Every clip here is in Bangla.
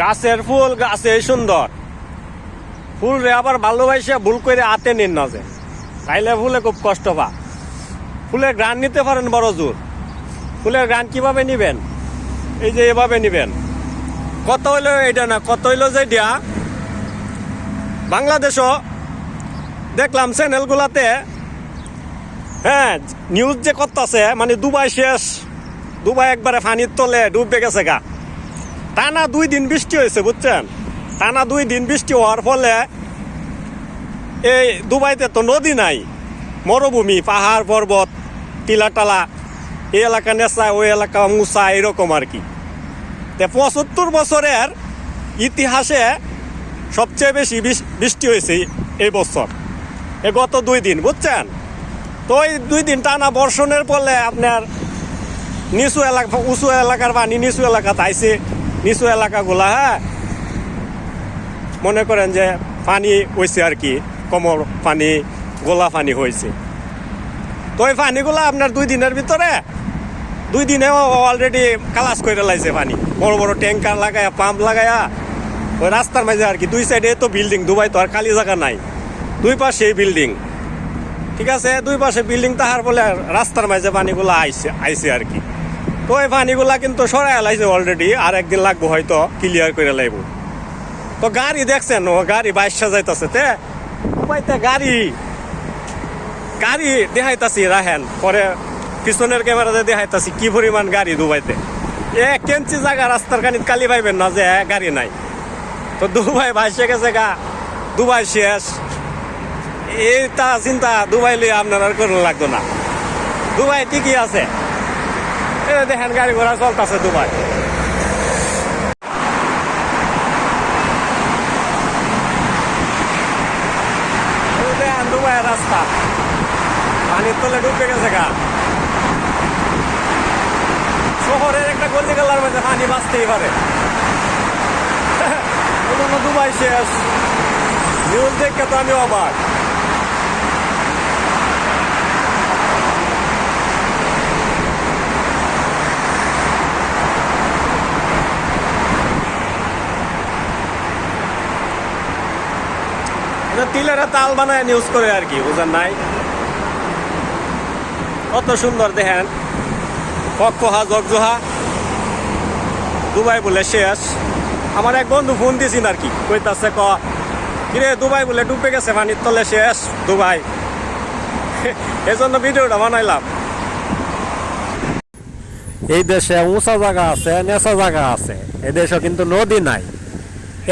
গাছের ফুল, গাছে সুন্দর। ফুল রে আবার ভালোবাসে ভুল করে আতে নিন না যে। তাইলে ফুলে খুব কষ্ট পা ফুলের গ্রান নিতে পারেন বড় জোর। ফুলের গ্রান কীভাবে নিবেন? এই যে এভাবে নিবেন। কত হইল এটা না, কত হইল যে দিয়া বাংলাদেশও, দেখলাম চ্যানেলগুলাতে হ্যাঁ নিউজ যে করতেছে মানে দুবাই শেষ। দুবাই একবারে পানির তলে ডুবে গেছে গা। টানা দুই দিন বৃষ্টি হয়েছে, বুঝছেন? টানা দুই দিন বৃষ্টি হওয়ার ফলে এই দুবাইতে তো নদী নাই, মরুভূমি, পাহাড়, পর্বত টিলা টালা এই এলাকা নেশা, ওই এলাকা মুসা, এরকম আর কি। তে পঁচাত্তর বছরের ইতিহাসে সবচেয়ে বেশি বৃষ্টি হয়েছে এই বছর, এ গত দুই দিন, বুঝছেন? তো ওই দুই দিন টানা বর্ষণের ফলে আপনার নিচু এলাকা, উঁচু এলাকার পানি নিচু এলাকাতে আইছে নিচু এলাকাগুলা হ্যাঁ? মনে করেন যে পানি হয়েছে আর কি, কমর পানি, গোলা পানি হয়েছে তো ওই পানিগুলা আপনার দুই দিনের ভিতরে, দুই দিনে অলরেডি কালাস করে লাইছে পানি। বড় বড় ট্যাঙ্কার লাগায়া, পাম্প লাগায়া, ওই রাস্তার মাঝে আর কি, দুই সাইডে তো বিল্ডিং, দুবাই তো আর খালি জায়গা নাই। দুই পাশে বিল্ডিং। ঠিক আছে? দুই পাশে বিল্ডিং তাহার বলে রাস্তার মাঝে পানিগুলো আইসে আইসে আর কি। তো ওই পানিগুলা কিন্তু সরাই লাইছে অলরেডি আর একদিন লাগবো হয়তো ক্লিয়ার করে লাইব। তো গাড়ি দেখছেন, ও গাড়ি বাইশা যাইতাছে তে। দুবাইতে গাড়ি? গাড়ি দেখাইতাছি রাহেন পরে পিছনের ক্যামেরাতে দেখাইতাছি, কি পরিমাণ গাড়ি দুবাইতে। এ কেঞ্চি জায়গা রাস্তার কানিত কালি পাইবেন না যে গাড়ি নাই। তো দুবাই ভাইসে গেছে গা, দুবাই শেষ। এইটা চিন্তা দুবাই লিয়ে আপনার আর করুন লাগতো না। দুবাই ঠিকই আছে। এই দেখেন, গাড়ি ঘোড়া চলতেছে দুবাই। দেখেন, দুবাইয়ের রাস্তা। পানির তলে ডুবে গেছে গা। শহরের একটা গল্লি গেলার মধ্যে পানি বাঁচতেই পারে। দুবাই শেষ। নিউজ দেখে তো আমি অবাক। তিলেরা তাল বানায় নিউজ করে আর কি, বুঝেন নাই? কত সুন্দর দেখেন। কক্ষহা জগজোহা। দুবাই বলে শেষ। আমার এক বন্ধু ফোন দিয়েছিন আর কি, কইতাছে, ক, কিরে, দুবাই বলে ডুবে গেছে পানির তলে শেষ, দুবাই। এজন্য ভিডিওটা বানাইলাম। এই দেশে উঁচা জায়গা আছে, নেচা জায়গা আছে। এই দেশে কিন্তু নদী নাই।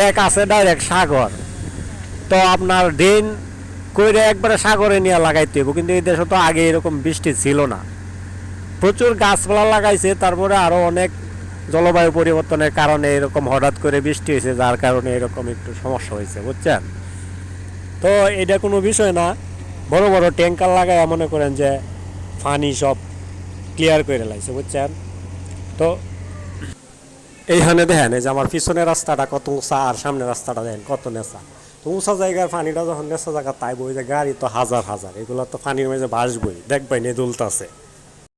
এক আছে ডাইরেক্ট সাগর। তো আপনার ড্রেন কইরে একবারে সাগরে নিয়ে লাগাইতে হইব, কিন্তু এই দেশে তো আগে এরকম বৃষ্টি ছিল না। প্রচুর গাছপালা লাগাইছে, তারপরে আরও অনেক জলবায়ু পরিবর্তনের কারণে এরকম হঠাৎ করে বৃষ্টি হয়েছে, যার কারণে এরকম একটু সমস্যা হয়েছে, বুঝছেন? তো এটা কোনো বিষয় না। বড় বড় ট্যাঙ্কার লাগায় মনে করেন যে পানি সব ক্লিয়ার করে লাইছে, বুঝছেন? তো এইখানে দেখেন, এই যে আমার পিছনের রাস্তাটা কত উঁচা আর সামনের রাস্তাটা দেখেন কত নেচা। তো উঁচা জায়গার পানিটা যখন নেশা জায়গা তাই বই যে গাড়ি তো হাজার হাজার, এগুলো তো পানির মাঝে ভাসবই দেখবাই নে দুলতাছে।